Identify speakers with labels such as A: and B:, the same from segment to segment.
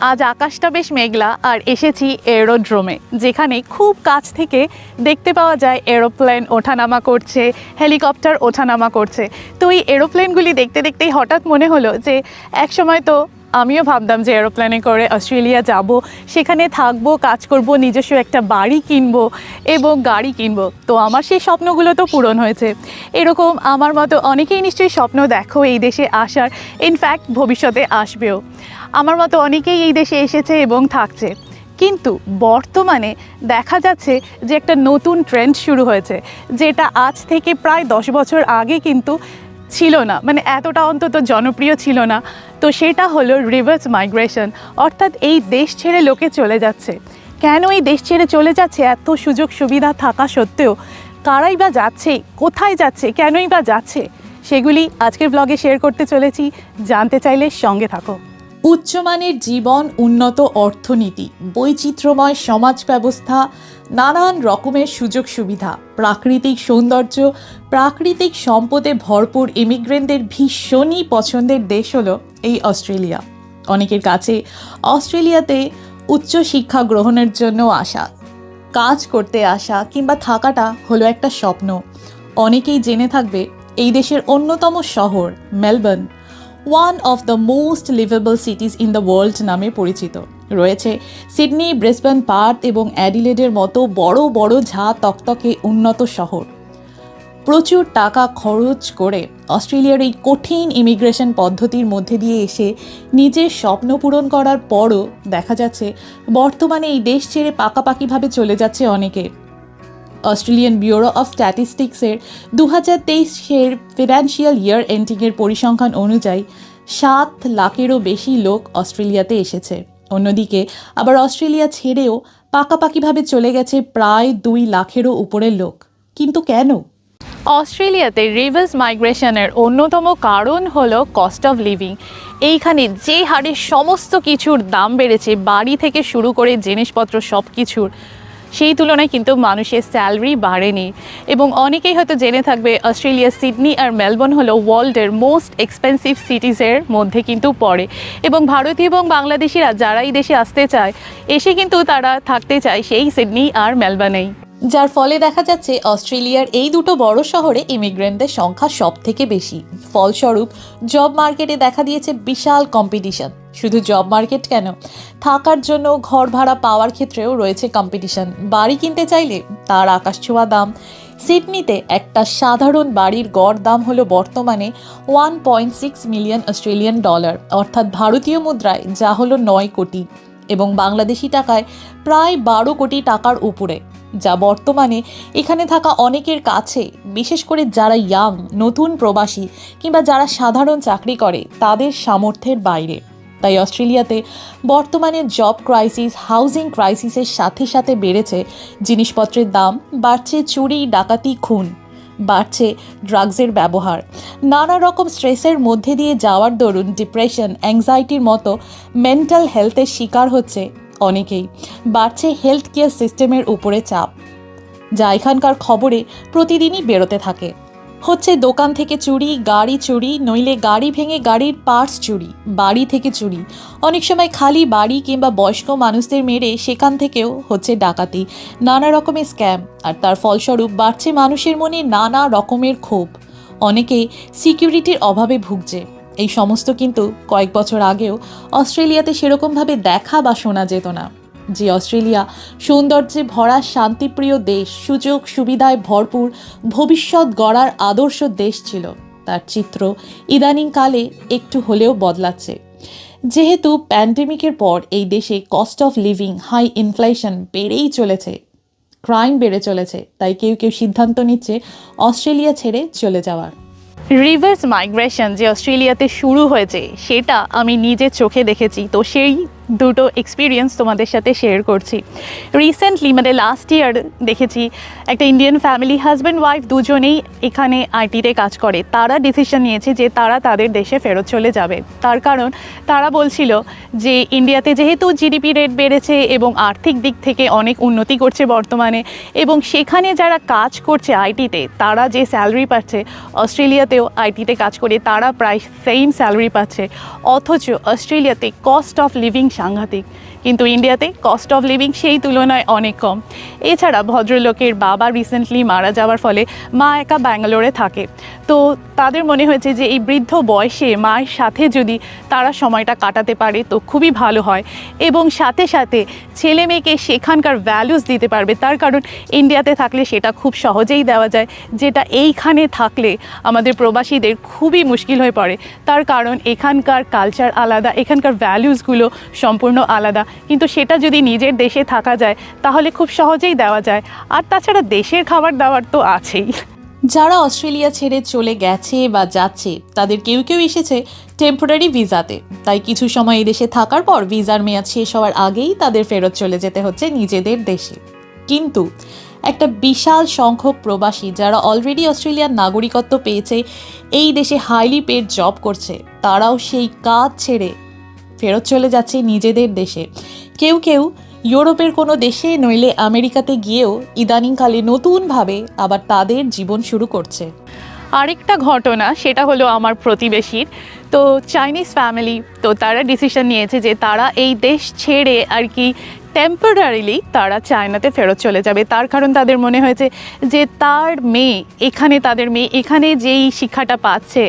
A: আজ আকাশটা বেশ মেঘলা আর এসেছি এরোড্রোমে, যেখানে খুব কাছ থেকে দেখতে পাওয়া যায় এরোপ্লেন ওঠানামা করছে, হেলিকপ্টার ওঠানামা করছে। তো এই এরোপ্লেনগুলি দেখতে দেখতেই হঠাৎ মনে হলো যে একসময় তো আমিও ভাবতাম যে এরোপ্লেনে করে অস্ট্রেলিয়া যাব, সেখানে থাকব, কাজ করব, নিজস্ব একটা বাড়ি কিনবো এবং গাড়ি কিনবো। তো আমার সেই স্বপ্নগুলো তো পূরণ হয়েছে। এরকম আমার মতো অনেকেই নিশ্চয়ই স্বপ্ন দেখো এই দেশে আসার ইনফ্যাক্ট ভবিষ্যতে আসবেও। আমার মতো অনেকেই এই দেশে এসেছে এবং থাকছে। কিন্তু বর্তমানে দেখা যাচ্ছে যে একটা নতুন ট্রেন্ড শুরু হয়েছে, যেটা আজ থেকে প্রায় দশ বছর আগে কিন্তু ছিল না মানে এতটা অন্তত জনপ্রিয় ছিল না। তো সেটা হলো রিভার্স মাইগ্রেশন অর্থাৎ এই দেশ ছেড়ে লোকে চলে যাচ্ছে। কেন এই দেশ ছেড়ে চলে যাচ্ছে? এত সুযোগ সুবিধা থাকা সত্ত্বেও কারাই বা যাচ্ছে? কোথায় যাচ্ছে? কেনই বা যাচ্ছে? সেগুলি আজকের ব্লগে শেয়ার করতে চলেছি। জানতে চাইলে সঙ্গে থাকো। উচ্চমানের জীবন, উন্নত অর্থনীতি, বৈচিত্র্যময় সমাজ ব্যবস্থা, নানান রকমের সুযোগ সুবিধা, প্রাকৃতিক সৌন্দর্য, প্রাকৃতিক সম্পদে ভরপুর ইমিগ্রেন্টদের ভীষণই পছন্দের দেশ হলো এই অস্ট্রেলিয়া। অনেকের কাছে অস্ট্রেলিয়াতে উচ্চশিক্ষা গ্রহণের জন্য আসা, কাজ করতে আসা কিংবা থাকাটা হলো একটা স্বপ্ন। অনেকেই জেনে থাকবে, এই দেশের অন্যতম শহর, Melbourne. One of the most livable cities in the world নামে পরিচিত। রয়েছে সিডনি, ব্রিসবেন, পার্থ এবং অ্যাডিলেডের মতো বড় বড় ঝা তকতকে উন্নত শহর। প্রচুর টাকা খরচ করে অস্ট্রেলিয়ার এই কঠিন ইমিগ্রেশন পদ্ধতির মধ্যে দিয়ে এসে নিজের স্বপ্ন পূরণ করার পরও দেখা যাচ্ছে, বর্তমানে এই দেশ ছেড়ে পাকাপাকিভাবে চলে যাচ্ছে অনেকে। অস্ট্রেলিয়ান ব্যুরো অফ স্ট্যাটিস্টিক্সের দু হাজার তেইশের ফিনান্সিয়াল ইয়ার এন্ডিংয়ের পরিসংখ্যান অনুযায়ী সাত লাখেরও বেশি লোক অস্ট্রেলিয়াতে এসেছে। অন্যদিকে আবার অস্ট্রেলিয়া ছেড়েও পাকাপাকিভাবে চলে গেছে প্রায় দুই লাখেরও উপরের লোক। কিন্তু কেন? অস্ট্রেলিয়াতে রিভার্স মাইগ্রেশনের অন্যতম কারণ হলো কস্ট অফ লিভিং। এইখানে যে হারে সমস্ত কিছুর দাম বেড়েছে, বাড়ি থেকে শুরু করে জিনিসপত্র সব কিছুর সেই তুলনায় কিন্তু মানুষের স্যালারি বাড়েনি। এবং অনেকেই হয়তো জেনে থাকবে, অস্ট্রেলিয়া, সিডনি আর মেলবোর্ন হলো ওয়ার্ল্ডের মোস্ট এক্সপেন্সিভ সিটিজের মধ্যে কিন্তু পড়ে। এবং ভারতীয় এবং বাংলাদেশিরা যারা এই দেশে আসতে চায়, এসে কিন্তু তারা থাকতে চায় সেই সিডনি আর মেলবোর্নেই। যার ফলে দেখা যাচ্ছে, অস্ট্রেলিয়ার এই দুটো বড় শহরে ইমিগ্রেন্টদের সংখ্যা সব থেকে বেশি। ফলস্বরূপ, জব মার্কেটে দেখা দিয়েছে বিশাল কম্পিটিশন। শুধু জব মার্কেট কেন? থাকার জন্য ঘর ভাড়া পাওয়ার ক্ষেত্রেও রয়েছে কম্পিটিশন বাড়ি কিনতে চাইলে তার আকাশ ছোঁয়া দাম। সিডনিতে একটা সাধারণ বাড়ির গড় দাম হলো বর্তমানে one point six million Australian dollar অর্থাৎ ভারতীয় মুদ্রায় যা হলো নয় কোটি। এবং বাংলাদেশি টাকায় প্রায় বারো কোটি টাকার উপরে, যা বর্তমানে এখানে থাকা অনেকের কাছে, বিশেষ করে যারা ইয়াং নতুন প্রবাসী কিংবা যারা সাধারণ চাকরি করে, তাদের সামর্থ্যের বাইরে। তাই অস্ট্রেলিয়াতে বর্তমানে জব ক্রাইসিস হাউজিং ক্রাইসিসের সাথে সাথে বেড়েছে। জিনিসপত্রের দাম বাড়ছে চুরি, ডাকাতি, খুন, বাড়ছে ড্রাগসের ব্যবহার। নানা রকম স্ট্রেসের মধ্যে দিয়ে যাওয়ার দরুন ডিপ্রেশন অ্যাংজাইটির মতো মেন্টাল হেলথের শিকার হচ্ছে অনেকেই। বাড়ছে হেলথ কেয়ার সিস্টেমের উপরে চাপ। যা এখানকার খবরে প্রতিদিনই বেরোতে থাকে। হচ্ছে দোকান থেকে চুরি, গাড়ি চুরি, নইলে গাড়ি ভেঙে গাড়ির পার্টস চুরি, বাড়ি থেকে চুরি। অনেক সময় খালি বাড়ি কিংবা বয়স্ক মানুষদের মেরে সেখান থেকেও হচ্ছে ডাকাতি। নানা রকমের স্ক্যাম আর তার ফলস্বরূপ বাড়ছে মানুষের মনে নানা রকমের ক্ষোভ। অনেকেই সিকিউরিটির অভাবে ভুগছে। এই সমস্ত কিন্তু কয়েক বছর আগেও অস্ট্রেলিয়াতে সেরকমভাবে দেখা বা শোনা যেত না। যে অস্ট্রেলিয়া। সৌন্দর্যে ভরা শান্তিপ্রিয় দেশ, সুযোগ সুবিধায় ভরপুর, ভবিষ্যৎ গড়ার আদর্শ দেশ ছিল। তার চিত্র ইদানিংকালে একটু হলেও বদলাচ্ছে। যেহেতু প্যান্ডেমিকের পর এই দেশে cost of living high inflation বেড়েই চলেছে। ক্রাইম বেড়ে চলেছে, তাই কেউ কেউ সিদ্ধান্ত নিচ্ছে অস্ট্রেলিয়া ছেড়ে চলে যাওয়ার। রিভার্স মাইগ্রেশন যে অস্ট্রেলিয়াতে শুরু হয়েছে, সেটা আমি নিজে চোখে দেখেছি। তো সেই দুটো এক্সপিরিয়েন্স তোমাদের সাথে শেয়ার করছি। রিসেন্টলি মানে লাস্ট ইয়ার দেখেছি, একটা ইন্ডিয়ান ফ্যামিলি হাজব্যান্ড ওয়াইফ দুজনেই এখানে আইটিতে কাজ করে। তারা ডিসিশন নিয়েছে যে তারা তাদের দেশে ফেরত চলে যাবে। তার কারণ তারা বলছিল যে ইন্ডিয়াতে যেহেতু জিডিপি রেট বেড়েছে এবং আর্থিক দিক থেকে অনেক উন্নতি করছে বর্তমানে, এবং সেখানে যারা কাজ করছে আইটিতে তারা যে স্যালারি পাচ্ছে, অস্ট্রেলিয়াতেও আইটিতে কাজ করে, তারা প্রায় সেম স্যালারি পাচ্ছে। অথচ অস্ট্রেলিয়াতে কস্ট অফ লিভিং সাংঘাতিক কিন্তু ইন্ডিয়াতে কস্ট অফ লিভিং সেই তুলনায় অনেক কম। এছাড়া ভদ্রলোকের বাবা রিসেন্টলি মারা যাওয়ার ফলে মা একা ব্যাঙ্গালোরে থাকে। তো তাদের মনে হয়েছে যে এই বৃদ্ধ বয়সে মায়ের সাথে যদি তারা সময়টা কাটাতে পারে তো খুবই ভালো হয়। এবং সাথে সাথে ছেলে মেয়েকে সেখানকার ভ্যালুস দিতে পারবে। তার কারণ ইন্ডিয়াতে থাকলে সেটা খুব সহজেই দেওয়া যায়। যেটা এইখানে থাকলে আমাদের প্রবাসীদের খুবই মুশকিল হয়ে পড়ে। তার কারণ এখানকার কালচার আলাদা, এখানকার ভ্যালুসগুলো সম্পূর্ণ আলাদা। কিন্তু সেটা যদি নিজের দেশে থাকা যায়, তাহলে খুব সহজেই দেওয়া যায়। আর তাছাড়া দেশের খাবার দাবার তো আছেই।
B: যারা অস্ট্রেলিয়া ছেড়ে চলে গেছে বা যাচ্ছে, তাদের কেউ কেউ এসেছে টেম্পোরারি ভিসাতে। তাই কিছু সময় এই দেশে থাকার পর ভিসার মেয়াদ শেষ হওয়ার আগেই তাদের ফেরত চলে যেতে হচ্ছে নিজেদের দেশে। কিন্তু একটা বিশাল সংখ্যক প্রবাসী যারা অলরেডি অস্ট্রেলিয়ার নাগরিকত্ব পেয়েছে, এই দেশে হাইলি পেড জব করছে, তারাও সেই কাজ ছেড়ে ফেরত চলে যাচ্ছে নিজেদের দেশে। কেউ কেউ ইউরোপের কোনো দেশে নইলে আমেরিকাতে গিয়েও ইদানিংকালে নতুনভাবে আবার তাদের জীবন শুরু করছে।
A: আরেকটা ঘটনা, সেটা হলো আমার প্রতিবেশীর। তো চাইনিজ ফ্যামিলি তো তারা ডিসিশন নিয়েছে যে তারা এই দেশ ছেড়ে আর কি টেম্পোরারিলি তারা চায়নাতে ফেরত চলে যাবে। তার কারণ তাদের মনে হয়েছে যে তার মেয়ে, এখানে তাদের মেয়ে, এখানে যেই শিক্ষাটা পাচ্ছে,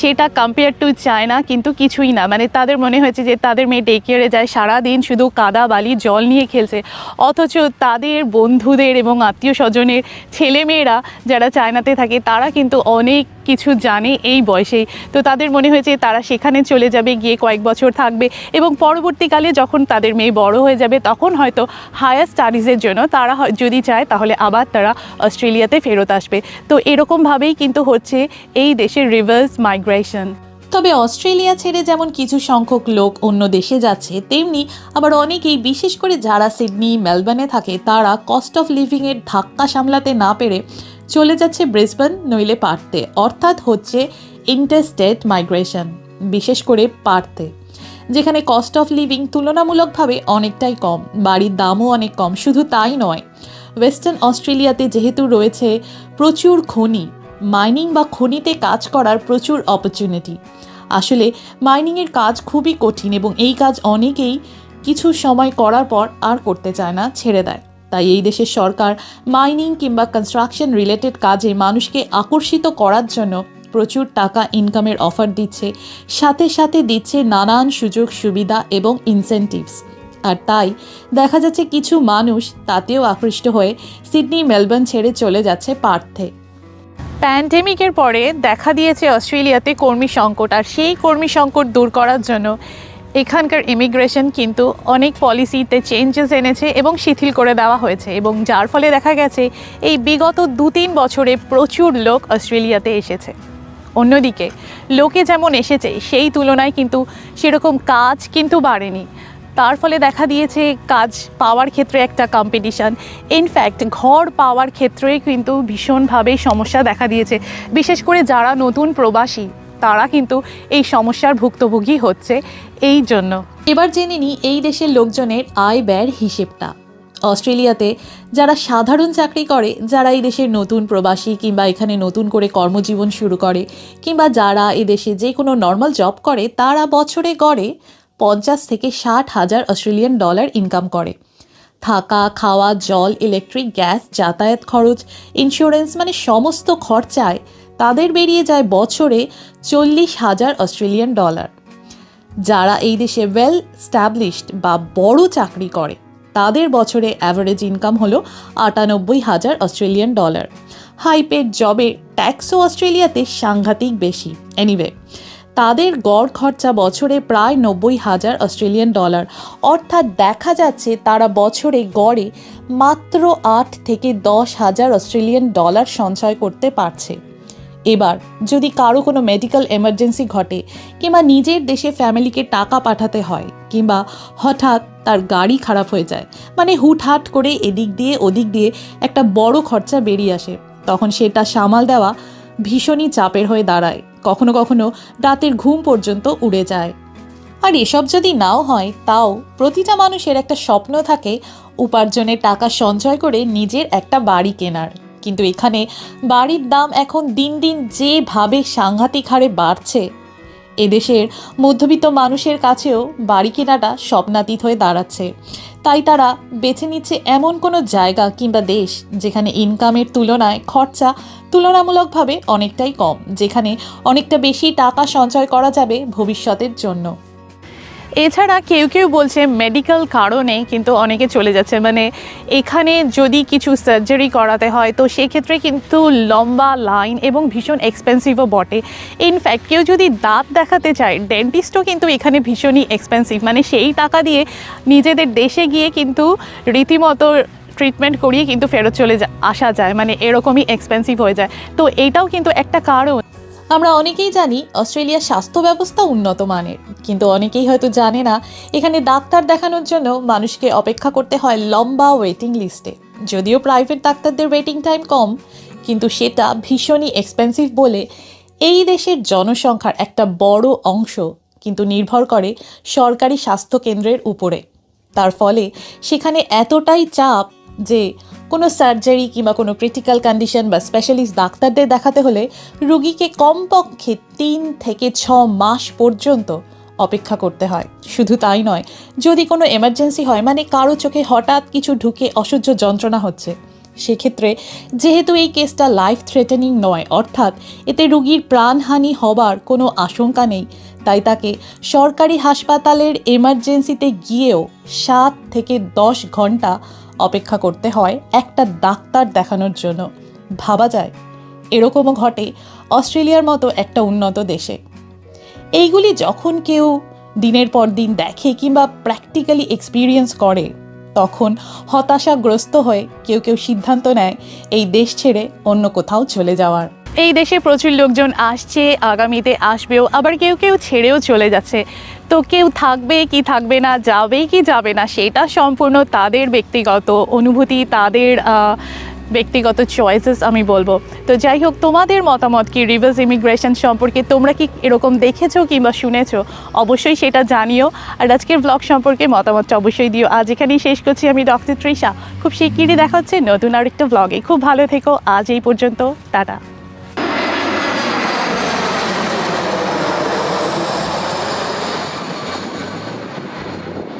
A: সেটা কম্পেয়ার টু চায়না কিন্তু কিছুই না। মানে তাদের মনে হয়েছে যে তাদের মেয়ে ডে কেয়ারে যায়, সারাদিন শুধু কাদা বালি, জল নিয়ে খেলছে। অথচ তাদের বন্ধুদের এবং আত্মীয় স্বজনের ছেলেমেয়েরা যারা চায়নাতে থাকে, তারা কিন্তু অনেক কিছু জানে এই বয়সেই। তো তাদের মনে হয়েছে তারা সেখানে চলে যাবে, গিয়ে কয়েক বছর থাকবে এবং পরবর্তীকালে যখন তাদের মেয়ে বড় হয়ে যাবে, তখন হয়তো হায়ার স্টাডিজের জন্য তারা যদি চায় তাহলে আবার তারা অস্ট্রেলিয়াতে ফেরত আসবে। তো এরকমভাবেই কিন্তু হচ্ছে এই দেশের রিভার্স মাইগ্রেশন
B: তবে অস্ট্রেলিয়া ছেড়ে যেমন কিছু সংখ্যক লোক অন্য দেশে যাচ্ছে, তেমনি আবার অনেকেই, বিশেষ করে যারা সিডনি, মেলবোর্নে থাকে, তারা কস্ট অফ লিভিংয়ের ধাক্কা সামলাতে না পেরে চলে যাচ্ছে ব্রিসবেন, নইলে পার্থে। অর্থাৎ হচ্ছে ইন্টারস্টেট মাইগ্রেশন বিশেষ করে পার্থে। যেখানে কস্ট অফ লিভিং তুলনামূলকভাবে অনেকটাই কম, বাড়ির দামও অনেক কম, শুধু তাই নয়। ওয়েস্টার্ন অস্ট্রেলিয়াতে যেহেতু রয়েছে প্রচুর খনি মাইনিং বা খনিতে কাজ করার প্রচুর অপরচুনিটি আসলে মাইনিংয়ের কাজ খুবই কঠিন এবং এই কাজ অনেকেই কিছু সময় করার পর আর করতে চায় না, ছেড়ে দেয়। তাই এই দেশের সরকার মাইনিং কিংবা কনস্ট্রাকশন রিলেটেড কাজে মানুষকে আকর্ষিত করার জন্য প্রচুর টাকা ইনকামের অফার দিচ্ছে, সাথে সাথে দিচ্ছে নানান সুযোগ সুবিধা এবং ইনসেন্টিভস আর তাই দেখা যাচ্ছে কিছু মানুষ তাতেও আকৃষ্ট হয়ে সিডনি, মেলবোর্ন ছেড়ে চলে যাচ্ছে পার্থে।
A: প্যান্ডেমিকের পরে দেখা দিয়েছে অস্ট্রেলিয়াতে কর্মী সংকট, আর সেই কর্মী সংকট দূর করার জন্য এখানকার ইমিগ্রেশন কিন্তু অনেক পলিসিতে চেঞ্জেস এনেছে এবং শিথিল করে দেওয়া হয়েছে এবং যার ফলে দেখা গেছে এই বিগত দু তিন বছরে প্রচুর লোক অস্ট্রেলিয়াতে এসেছে। অন্যদিকে, লোকে যেমন এসেছে, সেই তুলনায় কিন্তু সেরকম কাজ কিন্তু বাড়েনি। তার ফলে দেখা দিয়েছে কাজ পাওয়ার ক্ষেত্রে একটা কম্পিটিশান ইনফ্যাক্ট ঘর পাওয়ার ক্ষেত্রে কিন্তু ভীষণভাবে সমস্যা দেখা দিয়েছে। বিশেষ করে যারা নতুন প্রবাসী, তারা কিন্তু এই সমস্যার ভুক্তভোগী হচ্ছে। এই জন্য।
B: এবার জেনে নিই এই দেশের লোকজনের আয় ব্যয়ের হিসেবটা। অস্ট্রেলিয়াতে, যারা সাধারণ চাকরি করে, যারা এই দেশের নতুন প্রবাসী কিংবা এখানে নতুন করে কর্মজীবন শুরু করে, কিংবা যারা এদেশে যে কোনো নর্মাল জব করে, তারা বছরে গড়ে পঞ্চাশ থেকে ষাট হাজার অস্ট্রেলিয়ান ডলার ইনকাম করে। থাকা, খাওয়া, জল ইলেকট্রিক গ্যাস যাতায়াত খরচ ইন্স্যুরেন্স মানে সমস্ত খরচায় তাদের বেরিয়ে যায় বছরে চল্লিশ হাজার অস্ট্রেলিয়ান ডলার যারা এই দেশে ওয়েল স্ট্যাবলিশড বা বড় চাকরি করে তাদের বছরে অ্যাভারেজ ইনকাম হলো আটানব্বই হাজার অস্ট্রেলিয়ান ডলার হাইপেড জবে ট্যাক্সও অস্ট্রেলিয়াতে সাংঘাতিক বেশি। এনিওয়ে তাদের গড় খরচা বছরে প্রায় নব্বই হাজার অস্ট্রেলিয়ান ডলার অর্থাৎ দেখা যাচ্ছে তারা বছরে গড়ে মাত্র আট থেকে দশ হাজার অস্ট্রেলিয়ান ডলার সঞ্চয় করতে পারছে। এবার, যদি কারও কোনো মেডিকেল এমার্জেন্সি ঘটে, কিংবা নিজের দেশে ফ্যামিলিকে টাকা পাঠাতে হয়, কিংবা হঠাৎ তার গাড়ি খারাপ হয়ে যায় মানে হুটহাট করে এদিক দিয়ে ওদিক দিয়ে একটা বড় খরচা বেরিয়ে আসে, তখন সেটা সামাল দেওয়া ভীষণই চাপের হয়ে দাঁড়ায়, কখনো কখনো রাতের ঘুম পর্যন্ত উড়ে যায়। আর এসব যদি নাও হয়, তাও প্রতিটা মানুষের একটা স্বপ্ন থাকে উপার্জনের টাকা সঞ্চয় করে নিজের একটা বাড়ি কেনার। কিন্তু এখানে বাড়ির দাম এখন দিন দিন যেভাবে সাংঘাতিক হারে বাড়ছে, এদেশের মধ্যবিত্ত মানুষের কাছেও বাড়ি কেনাটা স্বপ্নাতীত হয়ে দাঁড়াচ্ছে। তাই তারা বেছে নিচ্ছে এমন কোনো জায়গা কিংবা দেশ যেখানে ইনকামের তুলনায় খরচা তুলনামূলকভাবে অনেকটাই কম, যেখানে অনেকটা বেশি টাকা সঞ্চয় করা যাবে ভবিষ্যতের জন্য।
A: এছাড়া কেউ কেউ বলছে মেডিকেল কারণে কিন্তু অনেকে চলে যাচ্ছে। মানে এখানে যদি কিছু সার্জারি করাতে হয়, তো সেক্ষেত্রে কিন্তু লম্বা লাইন এবং ভীষণ এক্সপেন্সিভও বটে। ইনফ্যাক্ট কেউ যদি দাঁত দেখাতে চায় ডেন্টিস্টও কিন্তু এখানে ভীষণই এক্সপেন্সিভ মানে সেই টাকা দিয়ে নিজেদের দেশে গিয়ে কিন্তু রীতিমতো ট্রিটমেন্ট করিয়ে কিন্তু ফেরত চলে আসা যায়। মানে এরকমই এক্সপেন্সিভ হয়ে যায়। তো এটাও কিন্তু একটা কারণ।
B: আমরা অনেকেই জানি অস্ট্রেলিয়ার স্বাস্থ্য ব্যবস্থা উন্নত মানের, কিন্তু অনেকেই হয়তো জানে না এখানে ডাক্তার দেখানোর জন্য মানুষকে অপেক্ষা করতে হয় লম্বা ওয়েটিং লিস্টে যদিও প্রাইভেট ডাক্তারদের ওয়েটিং টাইম কম, কিন্তু সেটা ভীষণই এক্সপেন্সিভ বলে এই দেশের জনসংখ্যার একটা বড় অংশ কিন্তু নির্ভর করে সরকারি স্বাস্থ্য কেন্দ্রের উপরে। তার ফলে সেখানে এতটাই চাপ যে কোনো সার্জারি কিংবা কোনো ক্রিটিক্যাল কন্ডিশন বা স্পেশালিস্ট ডাক্তারদের দেখাতে হলে রুগীকে কমপক্ষে তিন থেকে ছ মাস পর্যন্ত অপেক্ষা করতে হয়। শুধু তাই নয়, যদি কোনো এমার্জেন্সি হয় মানে কারও চোখে হঠাৎ কিছু ঢুকে অসহ্য যন্ত্রণা হচ্ছে, সেক্ষেত্রে যেহেতু এই কেসটা লাইফ থ্রেটেনিং নয়, অর্থাৎ এতে রুগীর প্রাণহানি হবার কোনো আশঙ্কা নেই, তাই তাকে সরকারি হাসপাতালের এমার্জেন্সিতে গিয়েও সাত থেকে দশ ঘণ্টা অপেক্ষা করতে হয় একটা ডাক্তার দেখানোর জন্য। ভাবা যায়, এরকমও ঘটে অস্ট্রেলিয়ার মতো একটা উন্নত দেশে। এইগুলি যখন কেউ দিনের পর দিন দেখে কিংবা প্র্যাকটিক্যালি এক্সপিরিয়েন্স করে, তখন হতাশাগ্রস্ত হয়ে কেউ কেউ সিদ্ধান্ত নেয় এই দেশ ছেড়ে অন্য কোথাও চলে যাওয়ার।
A: এই দেশে প্রচুর লোকজন আসছে, আগামীতে আসবেও, আবার কেউ কেউ ছেড়েও চলে যাচ্ছে। তো কেউ থাকবে কি থাকবে না, যাবে কি যাবে না, সেটা সম্পূর্ণ তাদের ব্যক্তিগত অনুভূতি, তাদের ব্যক্তিগত চয়েসেস আমি বলব। তো যাই হোক, তোমাদের মতামত কি? রিভার্স ইমিগ্রেশন সম্পর্কে তোমরা কি এরকম দেখেছ কিংবা শুনেছো? অবশ্যই সেটা জানিও। আর আজকের ব্লগ সম্পর্কে মতামতটা অবশ্যই দিও। আজ এখানেই শেষ করছি আমি ডক্টর তৃষা খুব শিগগিরই দেখা হচ্ছে নতুন আরেকটা ব্লগে খুব ভালো থেকো। আজ এই পর্যন্ত। টাটা।